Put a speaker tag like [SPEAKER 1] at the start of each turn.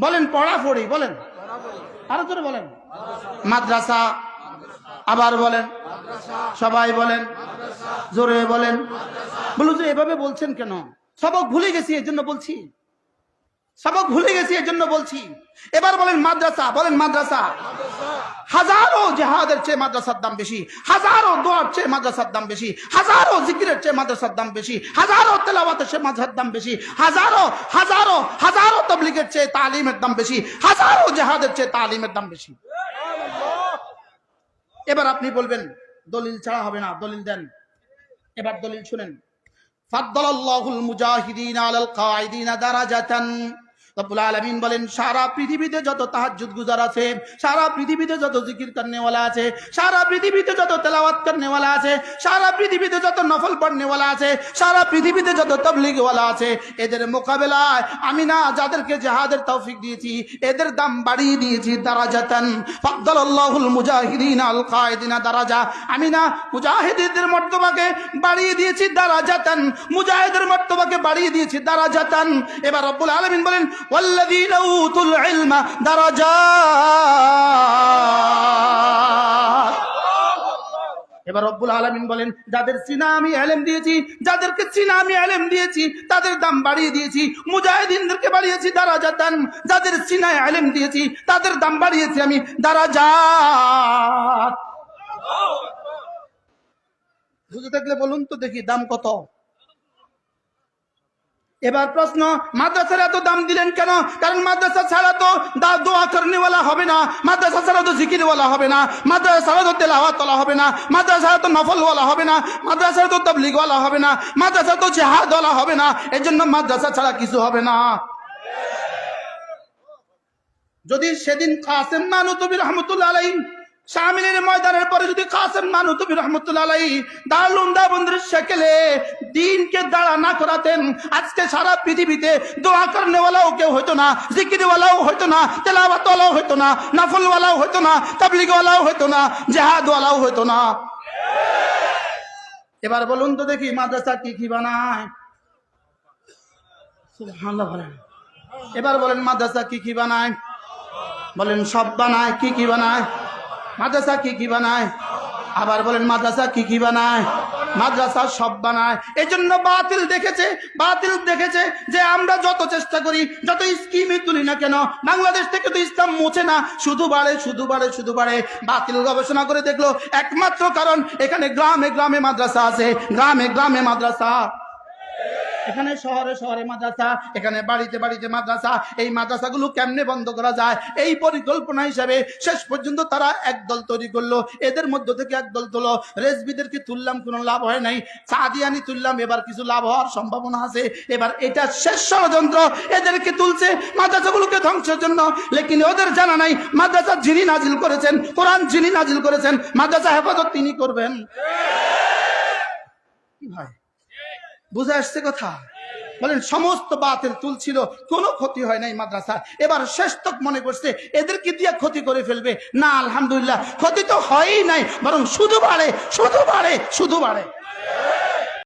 [SPEAKER 1] বলেন পড়া পড়ি বলেন। আরও জোরে বলেন। মাদ্রাসা, আবার বলেন। সবাই বলেন। জোরে বলেন। বলুন যে এভাবে বলছেন কেন? সবক ভুলে গেছি এর জন্য বলছি। সবক ভুলে গেছি এর জন্য বলছি। এবার বলেন মাদ্রাসা বলেন মাদ্রাসা। হাজারো জেহাদের চেয়ে মাদ্রাসার দাম বেশি, হাজারো দোয়ার চেয়ে মাদ্রাসার দাম বেশি, হাজারো জিকিরের চেয়ে মাদ্রাসার দাম বেশি, হাজারো তেলাওয়াতের চেয়ে মাদ্রাসার দাম বেশি, হাজারো হাজারো হাজারো তবলিগের চেয়ে তালিমের দাম বেশি, হাজারো জেহাদের চেয়ে তালিমের দাম বেশি। এবার আপনি বলবেন, দলিল ছাড়া হবে না, দলিল দেন। এবার দলিল শুনেন। ফাদ্দালাল্লাহুল মুজাহিদিন আলাল কায়দিন দারাজাতান। রব্বুল আলামিন বলেন, সারা পৃথিবীতে যত তাহাজ্জুদ গুজার আছে, সারা পৃথিবীতে যত জিকির করনেওয়ালা আছে, সারা পৃথিবীতে যত তেলাওয়াত করনেওয়ালা আছে, সারা পৃথিবীতে যত নফল পড়নেওয়ালা আছে, সারা পৃথিবীতে যত তবলিগওয়ালা আছে, এদের মোকাবেলায় আমি না যাদেরকে জেহাদের তৌফিক দিয়েছি, এদের দাম বাড়িয়ে দিয়েছি দারাজাতান। ফাদ্দালাল্লাহুল মুজাহিদিন আল কায়দিন দারাজা। আমি না মুজাহিদদের মর্তবাকে বাড়িয়ে দিয়েছি দারাজাতান। মুজাহিদের মর্তবাকে বাড়িয়ে দিয়েছি দারাজাতান। এবার রব্বুল আলামিন বলেন ওয়াল্লাযীনা উতুল ইলমা দারাজাত এবার রব্বুল আলামিন বলেন, যাদের চিনা আমি এলেম দিয়েছি, যাদেরকে চিনা আমি এলেম দিয়েছি, তাদের দাম বাড়িয়ে দিয়েছি, মুজাহিদিনদেরকে বাড়িয়েছি দারা দারাজাতান, যাদের চিনা এলেম দিয়েছি, তাদের দাম বাড়িয়েছি আমি দারাজাত। বুঝে থাকলে বলুন তো দেখি দাম কত। এবার প্রশ্ন, মাদ্রাসার এত দাম দিলেন কেন? কারণ মাদ্রাসা ছাড়া তো দোয়া করনেওয়ালা হবে না, মাদ্রাসা ছাড়া তো জিকিরওয়ালা হবে না, মাদ্রাসা ছাড়া তো তেলাওয়াতওয়ালা হবে না, মাদ্রাসা তো নফলওয়ালা হবে না, মাদ্রাসা তো তবলিগওয়ালা হবে না, মাদ্রাসা তো জেহাদওয়ালা হবে না এর জন্য মাদ্রাসা ছাড়া কিছু হবে না। যদি সেদিন কাসেম মানুতবি রহমতুল্লাহ আলাই শামিলের ময়দানের পরে যদি কাসেম মানুতবি রহমতুল্লাহ আলাই দারুণ দাবন্দের শেকেলে দিনকে দাঁড়া না করাতেন, আজকে সারা পৃথিবীতে দোয়া করনেওয়ালাও কেউ হইতো না, জিকিরওয়ালাও হইতো না, তেলাওয়াতওয়ালাও হইতো না, নফলওয়ালাও হইতো না, তাবলিগওয়ালাও হইতো না, জেহাদওয়ালাও হইতো না। এবার বলুন তো দেখি মাদ্রাসা কি কি বানায়। এবার বলেন মাদ্রাসা কি কি বানায়। বলেন সব বানায়, কি কি বানায়। মাদ্রাসা কি কি বানায়? আবার বলেন, মাদ্রাসা কি কি বানায়? মাদ্রাসা সব বানায়। এই জন্য বাতিল দেখেছে বাতিল দেখেছে যে আমরা যত চেষ্টা করি, যত স্কিমই তুলি না কেন, বাংলাদেশ থেকে তো ইসলাম মুছে না। শুধু বাড়ে শুধু বাড়ে শুধু বাড়ে। বাতিল গবেষণা করে দেখল, একমাত্র কারণ এখানে গ্রামে গ্রামে মাদ্রাসা আছে। গ্রামে গ্রামে মাদ্রাসা। এখানে শহরে শহরে মাদ্রাসা এখানে বাড়িতে বাড়িতে মাদ্রাসা। এই মাদ্রাসাগুলো কেমনে বন্ধ করা যায়? এই পরিকল্পনা হিসাবে শেষ পর্যন্ত তারা একদল তৈরি করল। এদের মধ্য থেকে একদল তুলো। রেজবিদেরকে তুললাম কোনো লাভ হয় নাই। সাদিয়ানি তুললাম এবার কিছু লাভ হওয়ার সম্ভাবনা আছে। এবার এটা শেষ ষড়যন্ত্র। এদেরকে তুলছে মাদ্রাসাগুলোকে ধ্বংসের জন্য। লেকিন ওদের জানা নাই মাদ্রাসা যিনি নাজিল করেছেন কোরআন যিনি নাজিল করেছেন মাদ্রাসা হেফাজত তিনি করবেন। কি ভাই? বুঝে আসছে কথা? বলেন, সমস্ত বাতের তুলছিল, কোনো ক্ষতি হয় নাই মাদ্রাসার। এবার শেষ তক মনে করছে এদেরকে দিয়ে ক্ষতি করে ফেলবে। না, আলহামদুলিল্লাহ, ক্ষতি তো হয়ই নাই, বরং শুধু বাড়ে শুধু বাড়ে শুধু বাড়ে।